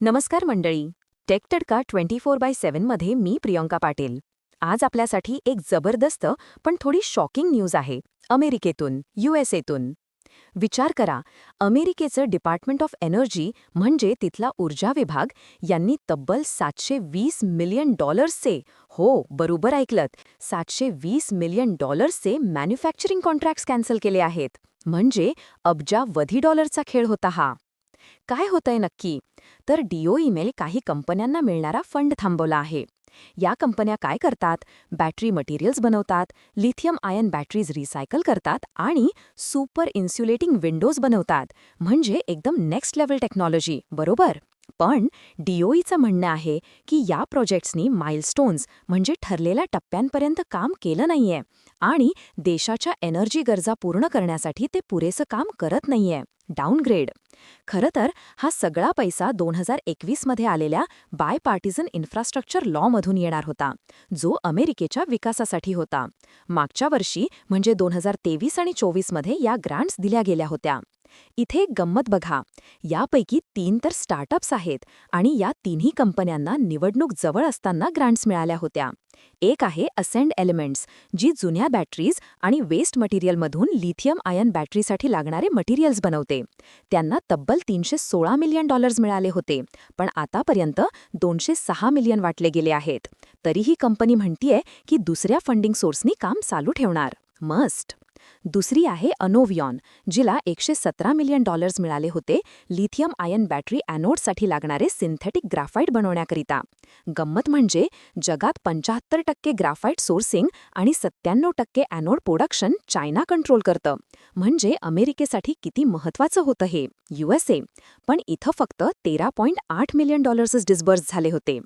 नमस्कार मंडळी. Tech Tadka twenty four by सेव्हनमध्ये मी प्रियंका पाटील. आज आपल्यासाठी एक जबरदस्त पण थोडी शॉकिंग न्यूज आहे. अमेरिकेतून यूएसएतून विचार करा अमेरिकेचं डिपार्टमेंट ऑफ एनर्जी म्हणजे तिथला ऊर्जा विभाग यांनी तब्बल सातशे वीस मिलियन डॉलर्सचे हो बरोबर ऐकलत सातशे वीस मिलियन डॉलर्सचे मॅन्युफॅक्चरिंग कॉन्ट्रॅक्ट्स कॅन्सल केले आहेत. म्हणजे अब्जावधी डॉलरचा खेळ होता हा. काय होतंय नक्की? तर डीओ ईमेल काही कंपन्यांना मिळणारा फंड थांबवला आहे. या कंपन्या काय करतात? बॅटरी मटेरियल्स बनवतात लिथियम आयन बॅटरीज रिसायकल करतात आणि सुपर इन्स्युलेटिंग विंडोज बनवतात. म्हणजे एकदम नेक्स्ट लेवल टेक्नॉलॉजी बरोबर? पण डीओईचं म्हणणं आहे की या प्रोजेक्ट्सनी माइलस्टोन्स म्हणजे ठरलेल्या टप्प्यांपर्यंत काम केलं नाहीये आणि देशाच्या एनर्जी गरजा पूर्ण करण्यासाठी ते पुरेसं काम करत नाहीये. डाऊनग्रेड खरं तर हा सगळा पैसा दोन हजार एकवीसमध्ये आलेल्या बाय पार्टिझन इन्फ्रास्ट्रक्चर लॉमधून येणार होता जो अमेरिकेच्या विकासासाठी होता. मागच्या वर्षी म्हणजे दोन हजार तेवीस आणि चोवीसमध्ये या ग्रांट्स दिल्या गेल्या होत्या. इथे एक गंमत बघा यापैकी तीन तर स्टार्टअप्स आहेत आणि या तिन्ही कंपन्यांना निवडणूक जवळ असताना ग्रांट्स मिळाल्या होत्या. एक आहे असेंड एलिमेंट्स जी जुन्या बॅटरीज आणि वेस्ट मटेरियलमधून लिथियम आयन बॅटरीसाठी लागणारे मटेरियल्स बनवते. त्यांना तब्बल तीनशे सोळा मिलियन डॉलर्स मिळाले होते पण आतापर्यंत दोनशे सहा मिलियन वाटले गेले आहेत. तरीही कंपनी म्हणतीये की दुसऱ्या फंडिंग सोर्सनी काम चालू ठेवणार. मस्ट दुसरी आहे अनोव्हियॉन जिला एकशे सतरा मिलियन डॉलर्स मिळाले होते लिथियम आयन बॅटरी अॅनोडसाठी लागणारे सिंथेटिक ग्राफाईट बनवण्याकरिता. गंमत म्हणजे जगात पंच्याहत्तर टक्के ग्राफाईट सोर्सिंग आणि सत्त्याण्णव टक्के अॅनोड प्रोडक्शन चायना कंट्रोल करतं. म्हणजे अमेरिकेसाठी किती महत्त्वाचं होतं हे? युएसए पण इथं फक्त तेरा पॉईंट आठ मिलियन डॉलर्सच डिस्बर्स झाले होते.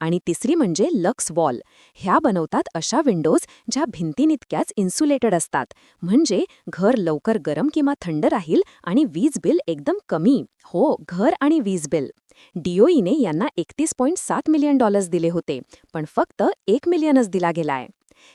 आणि तिसरी म्हणजे लक्स वॉल. ह्या बनवतात अशा विंडोज ज्या भिंतीनितक्याच इन्सुलेटेड असतात. म्हणजे म्हणजे घर लवकर गरम किंवा थंड राहील आणि वीज बिल एकदम कमी. हो घर आणि वीज बिल. डीओईने यांना एकतीस पॉईंट सात मिलियन डॉलर्स दिले होते पण फक्त एक मिलियनच दिला गेलाय.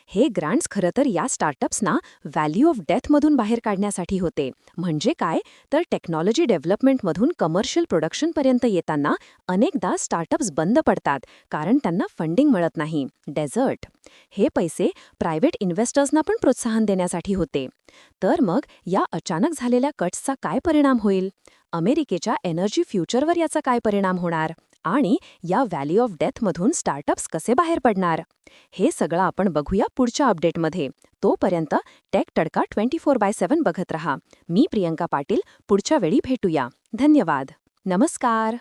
हे ग्रांट्स खरं तर या स्टार्टअप्सना व्हॅल्यू ऑफ डेथमधून बाहेर काढण्यासाठी होते. म्हणजे काय? तर टेक्नॉलॉजी डेव्हलपमेंटमधून कमर्शियल प्रोडक्शनपर्यंत येताना अनेकदा स्टार्टअप्स बंद पडतात कारण त्यांना फंडिंग मिळत नाही. डेझर्ट हे पैसे प्रायव्हेट इन्व्हेस्टर्सना पण प्रोत्साहन देण्यासाठी होते. तर मग या अचानक झालेल्या कट्सचा काय परिणाम होईल? अमेरिकेच्या एनर्जी फ्युचरवर याचा काय परिणाम होणार? आणि या व्हॅली ऑफ डेथमधून स्टार्टअप्स कसे बाहेर पडणार? हे सगळं आपण बघूया पुढच्या अपडेटमध्ये. तोपर्यंत take Tadka twenty four by seven बघत रहा. मी प्रियंका पाटील पुढच्या वेळी भेटूया. धन्यवाद. नमस्कार.